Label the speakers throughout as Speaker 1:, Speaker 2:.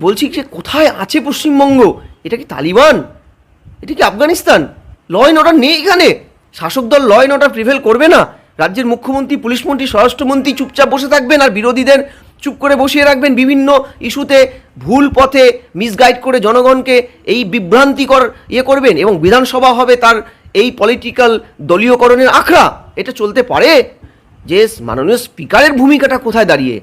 Speaker 1: বলছি যে কোথায় আছে পশ্চিমবঙ্গ? এটা কি তালিবান? এটা কি আফগানিস্তান? ল অ্যান্ড অর্ডার নেই এখানে। শাসক দল ল অ্যান্ড অর্ডার প্রিভেল করবে না। রাজ্যের মুখ্যমন্ত্রী পুলিশ মন্ত্রী স্বরাষ্ট্রমন্ত্রী চুপচাপ বসে থাকবেন আর বিরোধীদের চুপ করে বসিয়ে রাখবেন বিভিন্ন ইস্যুতে ভুল পথে মিসগাইড করে জনগণকে এই বিভ্রান্তিকর ইয়ে করবেন এবং বিধানসভা হবে তার এই পলিটিক্যাল দলীয়করণের আখড়া। এটা চলতে পারে? যে মাননীয় স্পিকারের ভূমিকাটা কোথায় দাঁড়িয়ে?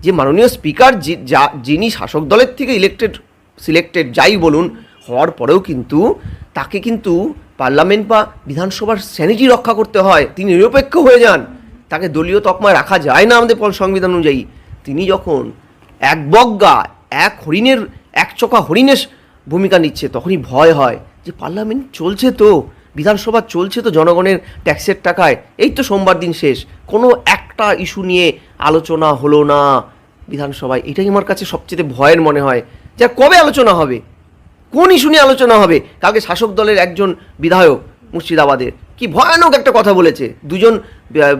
Speaker 1: যে মাননীয় স্পিকার যে- যিনি শাসক দলের থেকে ইলেক্টেড সিলেক্টেড যাই বলুন, হওয়ার পরেও কিন্তু তাকে কিন্তু পার্লামেন্ট বা বিধানসভার স্যানিটি রক্ষা করতে হয়। তিনি নিরপেক্ষ হয়ে যান। তাকে দলীয় তকমায় রাখা যায় না আমাদের সংবিধান অনুযায়ী। তিনি যখন এক বজ্ঞা এক হরিণের, এক চকা হরিণের ভূমিকা নিচ্ছে, তখনই ভয় হয় যে পার্লামেন্ট চলছে তো, বিধানসভা চলছে তো জনগণের ট্যাক্সের টাকায়। এই তো সোমবার দিন শেষ। কোনো একটা ইস্যু নিয়ে আলোচনা হলো না বিধানসভায়? এটাই আমার কাছে সবচেয়ে ভয়ের মনে হয়। যে কবে আলোচনা হবে? কোন ইস্যু নিয়ে আলোচনা হবে? কালকে শাসক দলের একজন বিধায়ক মুর্শিদাবাদের কি ভয়ানক একটা কথা বলেছে। দুজন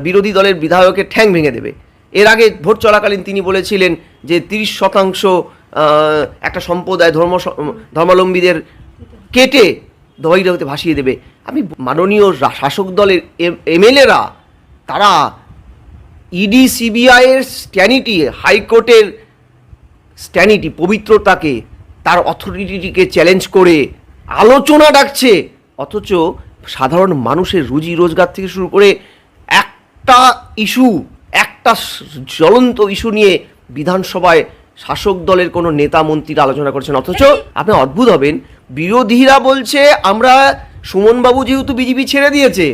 Speaker 1: বিরোধী দলের বিধায়কের ঠ্যাং ভেঙে দেবে। এর আগে ভোট চলাকালীন তিনি বলেছিলেন যে তিরিশ শতাংশ একটা সম্প্রদায় ধর্ম ধর্মাবলম্বীদের কেটে দহিরাতে ভাসিয়ে দেবে। আমি মাননীয় শাসক দলের এম, এমএলএরা, তারা ইডি সিবিআইয়ের স্ট্যানিটি হাইকোর্টের স্ট্যানিটি পবিত্রতাকে, তার অথরিটিকে চ্যালেঞ্জ করে আলোচনা ডাকছে। অথচ সাধারণ মানুষের রুজি রোজগার থেকে শুরু করে একটা ইস্যু একটা জ্বলন্ত ইস্যু নিয়ে বিধানসভায় শাসক দলের কোনো নেতা মন্ত্রীরা আলোচনা করছেন। অথচ আপনি অদ্ভুত হবেন, বিরোধীরা বলছে, আমরা সুমনবাবু যেহেতু বিজেপি ছেড়ে দিয়েছে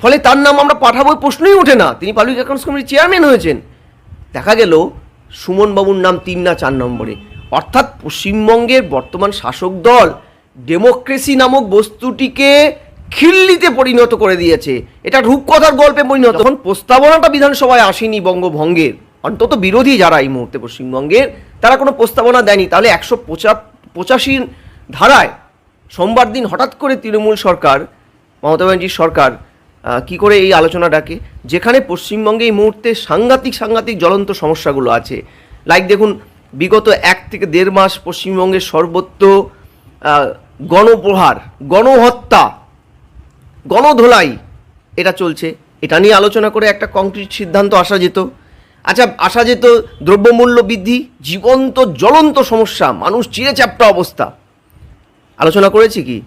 Speaker 1: ফলে তার নাম আমরা পাঠাবো প্রশ্নই ওঠে না। তিনি পাবলিক অ্যাকাউন্টস কমিটির চেয়ারম্যান হয়েছেন। দেখা গেল, সুমনবাবুর নাম তিন না চার নম্বরে। অর্থাৎ পশ্চিমবঙ্গের বর্তমান শাসক দল ডেমোক্রেসি নামক বস্তুটিকে খিল্লিতে পরিণত করে দিয়েছে। এটা রূপকথার গল্পে পরিণত। এখন প্রস্তাবনাটা বিধানসভায় আসেনি বঙ্গভঙ্গের। অন্তত বিরোধী যারা এই মুহূর্তে পশ্চিমবঙ্গের, তারা কোনো প্রস্তাবনা দেয়নি। তাহলে একশো পঁচা, পঁচাশি ধারায়, সোমবার দিন হঠাৎ করে তৃণমূল সরকার, মমতা ব্যানার্জির সরকার কি করে এই আলোচনা ডাকে যেখানে পশ্চিমবঙ্গে এই মুহূর্তে সাংঘাতিক সাংঘাতিক জ্বলন্ত সমস্যাগুলো আছে। লাইক দেখুন, বিগত এক থেকে দেড় মাস পশ্চিমবঙ্গের সর্বত্র গণপ্রহার, গণহত্যা, গণধোলাই এটা চলছে। এটা নিয়ে আলোচনা করে একটা কংক্রিট সিদ্ধান্ত আসা যেত। আচ্ছা আসা যেত দ্রব্যমূল্য বৃদ্ধি, জীবন্ত, জ্বলন্ত সমস্যা, মানুষ চিড়ে চ্যাপ্টা অবস্থা। আলোচনা করেছি কি?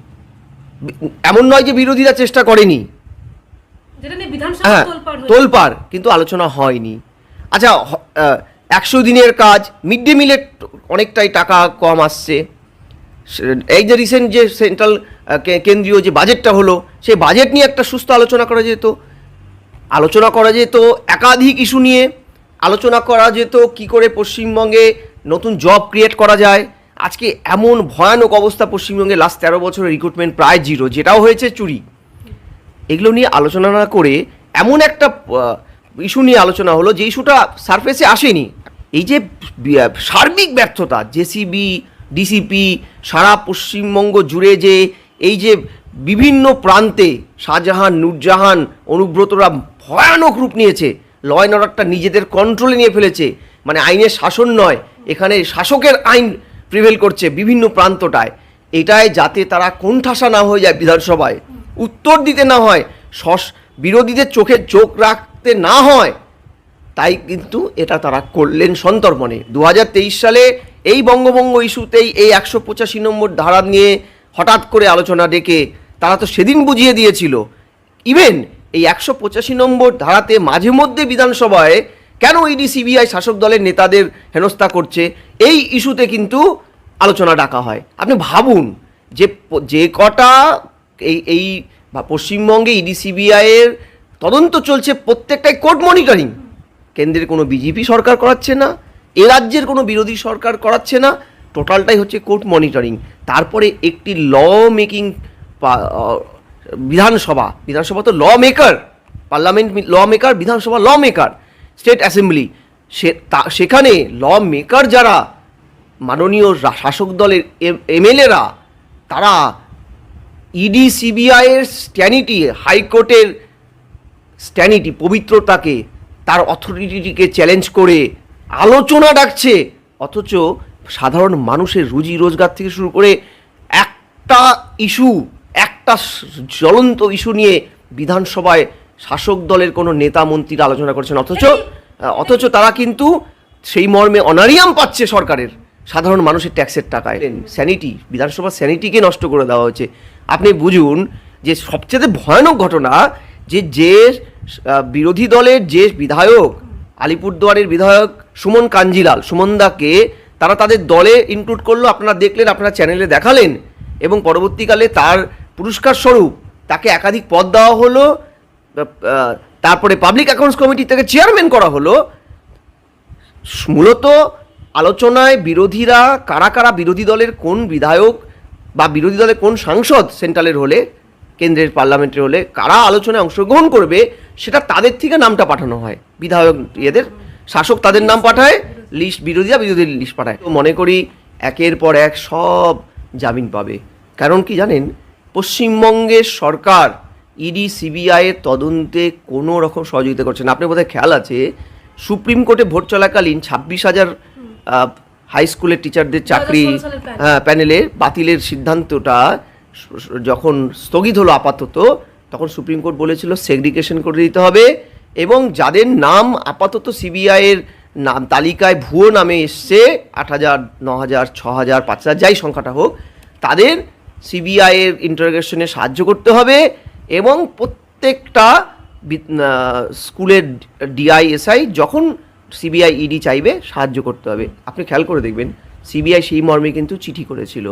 Speaker 1: এমন নয় যে বিরোধীরা চেষ্টা করেনি। হ্যাঁ
Speaker 2: তোলপাড়
Speaker 1: কিন্তু আলোচনা হয়নি। আচ্ছা একশো দিনের কাজ মিড ডে মিলের অনেকটাই টাকা কম আসছে। এই যে রিসেন্ট যে সেন্ট্রাল কেন্দ্রীয় যে বাজেটটা হলো সেই বাজেট নিয়ে একটা সুস্থ আলোচনা করা যেত। আলোচনা করা যেত একাধিক ইস্যু নিয়ে। আলোচনা করা যেত কি করে পশ্চিমবঙ্গে নতুন জব ক্রিয়েট করা যায়। আজকে এমন ভয়ানক অবস্থা পশ্চিমবঙ্গে লাস্ট তেরো বছরের রিক্রুটমেন্ট প্রায় জিরো যেটাও হয়েছে চুরি। এগুলো নিয়ে আলোচনা না করে এমন একটা ইস্যু নিয়ে আলোচনা হলো যে ইস্যুটা সারফেসে আসেনি। এই যে সার্বিক ব্যর্থতা, জেসিবি, ডিসিপি, সারা পশ্চিমবঙ্গ জুড়ে যে এই যে বিভিন্ন প্রান্তে শাহজাহান, নূরজাহান অনুব্রতরা ভয়ানক রূপ নিয়েছে ল অ্যান্ড অর্ডারটা নিজেদের কন্ট্রোলে নিয়ে ফেলেছে মানে আইনের শাসন নয়, এখানে শাসকের আইন প্রিভেল করছে বিভিন্ন প্রান্তটায়। এটাই যাতে তারা কোণঠাসা না হয়ে যায় বিধানসভায় উত্তর দিতে না হয়, সস বিরোধীদের চোখে চোখ রাখতে না হয়, তাই কিন্তু এটা তারা করলেন সন্তর্পণে। দু হাজার তেইশ সালে এই বঙ্গভঙ্গ ইস্যুতেই এই একশো পঁচাশি নম্বর ধারা নিয়ে হঠাৎ করে আলোচনা ডেকে তারা তো সেদিন বুঝিয়ে দিয়েছিল। ইভেন এই একশো পঁচাশি নম্বর ধারাতে মাঝে মধ্যে বিধানসভায় কেন ইডি, সিবিআই শাসক দলের নেতাদের হেনস্থা করছে, এই ইস্যুতে কিন্তু আলোচনা ডাকা হয়। আপনি ভাবুন, যে যে কটা এই এই পশ্চিমবঙ্গে ইডি সিবিআইয়ের তদন্ত চলছে প্রত্যেকটাই কোর্ট মনিটরিং কেন্দ্রের কোনো বিজেপি সরকার করাচ্ছে না, এ রাজ্যের কোনো বিরোধী সরকার করাচ্ছে না টোটালটাই হচ্ছে কোর্ট মনিটরিং তারপরে একটি ল মেকিং বিধানসভা বিধানসভা তো law maker parliament law maker বিধানসভা ল মেকার স্টেট অ্যাসেম্বলি সে, তা- সেখানে ল মেকার যারা, মাননীয় শাসক দলের এমএলএরা, তারা ইডি সিবিআইয়ের স্ট্যানিটি হাইকোর্টের স্ট্যানিটি পবিত্রতাকে, তার অথরিটিকে চ্যালেঞ্জ করে আলোচনা ডাকছে। অথচ সাধারণ মানুষের রুজি রোজগার থেকে শুরু করে একটা ইস্যু একটা জ্বলন্ত ইস্যু নিয়ে বিধানসভায় শাসক দলের কোনো নেতা মন্ত্রীরা আলোচনা করছেন। অথচ অথচ তারা কিন্তু সেই মর্মে অনারিয়াম পাচ্ছে সরকারের। সাধারণ মানুষের ট্যাক্সের টাকায়। স্যানিটি বিধানসভার স্যানিটিকে নষ্ট করে দেওয়া হয়েছে। আপনি বুঝুন যে সবচেয়ে ভয়ানক ঘটনা যে যে বিরোধী দলের যে বিধায়ক, আলিপুরদুয়ারের বিধায়ক সুমন কাঞ্জিলাল সুমনদাকে তারা তাদের দলে ইনক্লুড করল, আপনারা দেখলেন, আপনারা চ্যানেলে দেখালেন এবং পরবর্তীকালে তার পুরস্কার স্বরূপ তাকে একাধিক পদ দেওয়া হলো তারপরে পাবলিক অ্যাকাউন্টস কমিটি থেকে চেয়ারম্যান করা হলো। মূলত আলোচনায় বিরোধীরা, কারা কারা বিরোধী দলের কোন বিধায়ক বা বিরোধী দলের কোন সাংসদ সেন্ট্রালের হলে, কেন্দ্রের পার্লামেন্টের হলে, কারা আলোচনায় অংশগ্রহণ করবে, সেটা তাদের থেকে নামটা পাঠানো হয়। বিধায়ক এদের শাসক তাদের নাম পাঠায়, লিস্ট বিরোধীরা বিরোধী লিস্ট পাঠায়। তো মনে করি একের পর এক সব জামিন পাবে। কারণ কি জানেন, পশ্চিমবঙ্গের সরকার ইডি, সিবিআই এর তদন্তে কোনো রকম সহযোগিতা করছে না। আপনি বোধহয় খেয়াল আছে, সুপ্রিম কোর্টে ভোট চলাকালীন ছাব্বিশ হাজার হাই স্কুলের টিচারদের চাকরি
Speaker 2: 2016
Speaker 1: হ্যাঁ প্যানেলের বাতিলের সিদ্ধান্তটা যখন স্থগিত হলো আপাতত তখন সুপ্রিম কোর্ট বলেছিল সেগ্রিগেশন করে দিতে হবে এবং যাদের নাম আপাতত সিবিআইয়ের নাম তালিকায় ভুয়ো নামে এসছে আট হাজার ন হাজার ছ হাজার পাঁচ হাজার যাই সংখ্যাটা হোক তাদের সিবিআইয়ের ইন্টারোগেশনে সাহায্য করতে হবে এবং প্রত্যেকটা স্কুলের ডিআইএসআই যখন সিবিআই ইডি চাইবে, সাহায্য করতে হবে। আপনি খেয়াল করে দেখবেন সিবিআই সেই মর্মে কিন্তু চিঠি করেছিল।